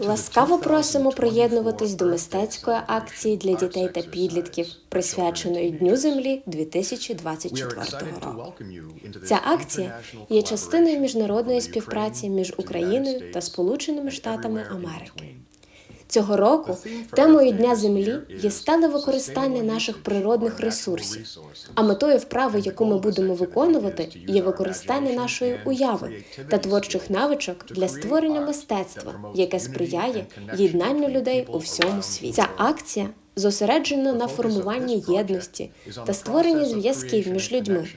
Ласкаво просимо приєднуватись до мистецької акції для дітей та підлітків, присвяченої Дню Землі 2024 року. Ця акція є частиною міжнародної співпраці між Україною та Сполученими Штатами Америки. Цього року темою Дня Землі є стале використання наших природних ресурсів, а метою вправи, яку ми будемо виконувати, є використання нашої уяви та творчих навичок для створення мистецтва, яке сприяє єднанню людей у всьому світі. Ця акція зосереджена на формуванні єдності та створенні зв'язків між людьми,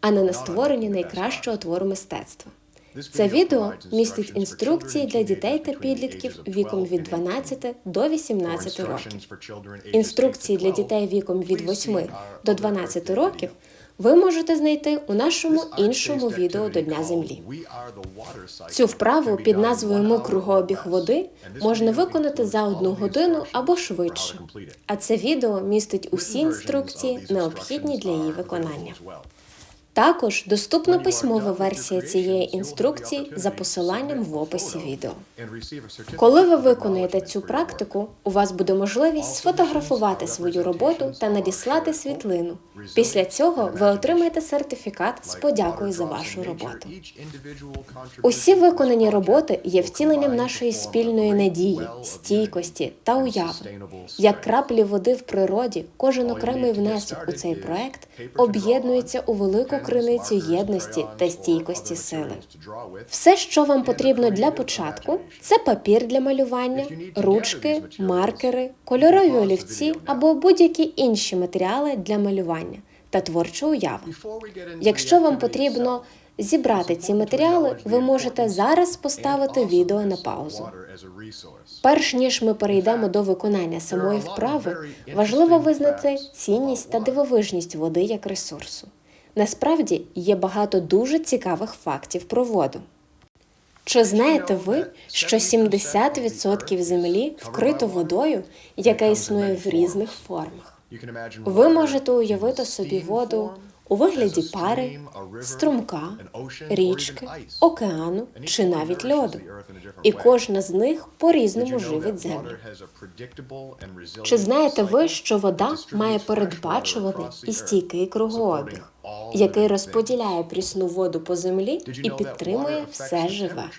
а не на створенні найкращого твору мистецтва. Це відео містить інструкції для дітей та підлітків віком від 12 до 18 років. Інструкції для дітей віком від 8 до 12 років ви можете знайти у нашому іншому відео до Дня Землі. Цю вправу під назвою Ми кругообіг води можна виконати за одну годину або швидше. А це відео містить усі інструкції, необхідні для її виконання. Також доступна письмова версія цієї інструкції за посиланням в описі відео. Коли ви виконуєте цю практику, у вас буде можливість сфотографувати свою роботу та надіслати світлину. Після цього ви отримаєте сертифікат з подякою за вашу роботу. Усі виконані роботи є втіленням нашої спільної надії, стійкості та уяви. Як краплі води в природі, кожен окремий внесок у цей проект об'єднується у велику криницю єдності та стійкості сили. Все, що вам потрібно для початку, це папір для малювання, ручки, маркери, кольорові олівці або будь-які інші матеріали для малювання та творча уява. Якщо вам потрібно зібрати ці матеріали, ви можете зараз поставити відео на паузу. Перш ніж ми перейдемо до виконання самої вправи, важливо визнати цінність та дивовижність води як ресурсу. Насправді є багато дуже цікавих фактів про воду. Чи знаєте ви, що 70% землі вкрито водою, яка існує в різних формах? Ви можете уявити собі воду у вигляді пари, струмка, річки, океану чи навіть льоду. І кожна з них по-різному живить землю. Чи знаєте ви, що вода має передбачуваний і стійкий кругообіг, який розподіляє прісну воду по землі і підтримує все живе?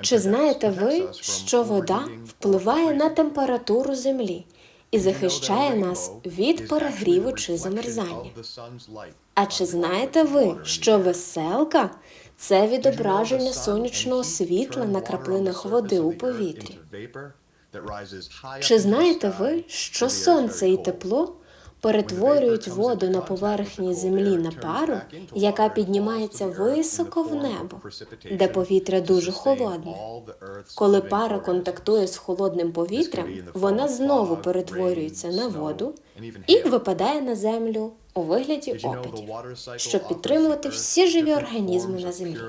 Чи знаєте ви, що вода впливає на температуру землі і захищає нас від перегріву чи замерзання? А чи знаєте ви, що веселка це відображення сонячного світла на краплинах води у повітрі? Чи знаєте ви, що сонце і тепло перетворюють воду на поверхні землі на пару, яка піднімається високо в небо, де повітря дуже холодне? Коли пара контактує з холодним повітрям, вона знову перетворюється на воду і випадає на землю у вигляді опадів, щоб підтримувати всі живі організми на землі.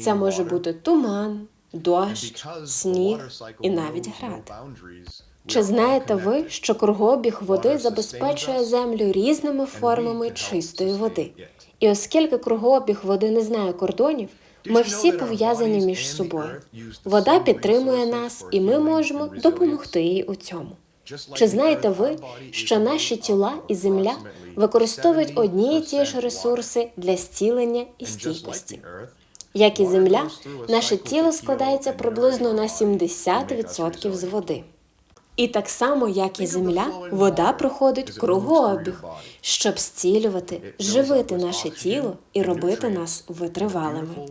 Це може бути туман, дощ, сніг і навіть град. Чи знаєте ви, що кругообіг води забезпечує землю різними формами чистої води? І оскільки кругообіг води не знає кордонів, ми всі пов'язані між собою. Вода підтримує нас, і ми можемо допомогти їй у цьому. Чи знаєте ви, що наші тіла і земля використовують одні і ті ж ресурси для зцілення і стійкості? Як і земля, наше тіло складається приблизно на 70% з води. І так само, як і земля, вода проходить кругообіг, щоб зцілювати, живити наше тіло і робити нас витривалими.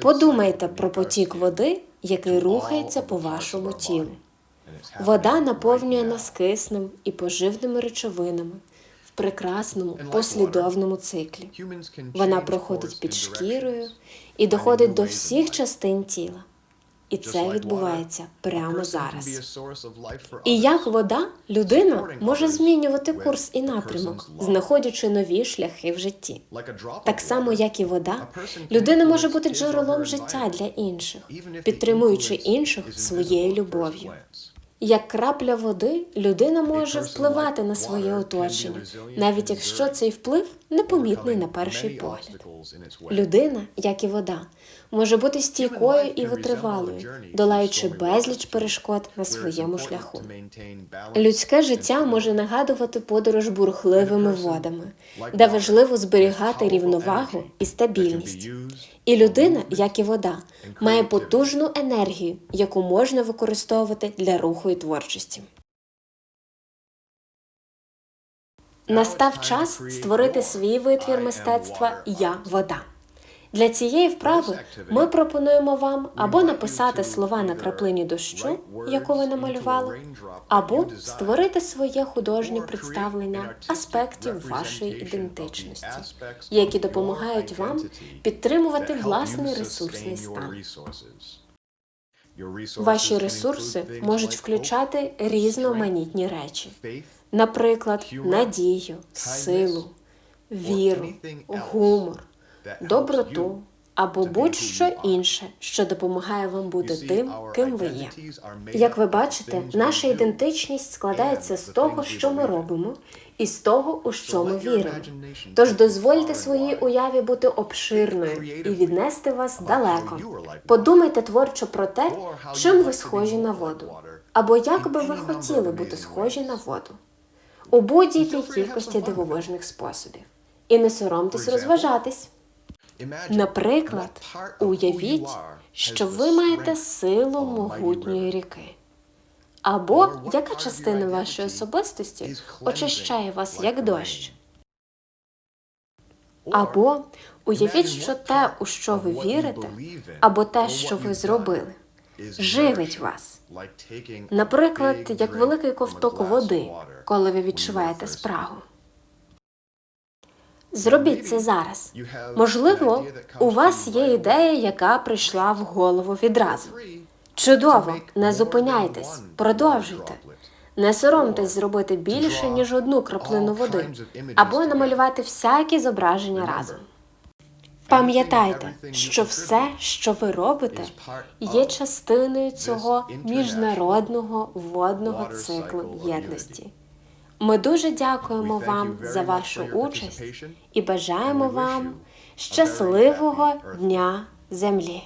Подумайте про потік води, який рухається по вашому тілу. Вода наповнює нас киснем і поживними речовинами в прекрасному послідовному циклі. Вона проходить під шкірою і доходить до всіх частин тіла. І це відбувається прямо зараз. І як вода, людина може змінювати курс і напрямок, знаходячи нові шляхи в житті. Так само, як і вода, людина може бути джерелом життя для інших, підтримуючи інших своєю любов'ю. Як крапля води, людина може впливати на своє оточення, навіть якщо цей вплив непомітний на перший погляд. Людина, як і вода, може бути стійкою і витривалою, долаючи безліч перешкод на своєму шляху. Людське життя може нагадувати подорож бурхливими водами, де важливо зберігати рівновагу і стабільність. І людина, як і вода, має потужну енергію, яку можна використовувати для руху і творчості. Настав час створити свій витвір мистецтва Я вода. Для цієї вправи ми пропонуємо вам або написати слова на краплині дощу, яку ви намалювали, або створити своє художнє представлення аспектів вашої ідентичності, які допомагають вам підтримувати власний ресурсний стан. Ваші ресурси можуть включати різноманітні речі, наприклад, надію, силу, віру, гумор, доброту або будь-що інше, що допомагає вам бути тим, ким ви є. Як ви бачите, наша ідентичність складається з того, що ми робимо, і з того, у що ми віримо. Тож дозвольте своїй уяві бути обширною і віднести вас далеко. Подумайте творчо про те, чим ви схожі на воду, або як би ви хотіли бути схожі на воду у будь-якій кількості дивовижних способів. І не соромтесь розважатись. Наприклад, уявіть, що ви маєте силу могутньої ріки. Або яка частина вашої особистості очищає вас як дощ. Або уявіть, що те, у що ви вірите, або те, що ви зробили, живить вас. Наприклад, як великий ковток води, коли ви відчуваєте спрагу. Зробіть це зараз. Можливо, у вас є ідея, яка прийшла в голову відразу. Чудово, не зупиняйтесь, продовжуйте. Не соромтесь зробити більше, ніж одну краплину води, або намалювати всякі зображення разом. Пам'ятайте, що все, що ви робите, є частиною цього міжнародного водного циклу єдності. Ми дуже дякуємо вам за вашу участь і бажаємо вам щасливого дня землі.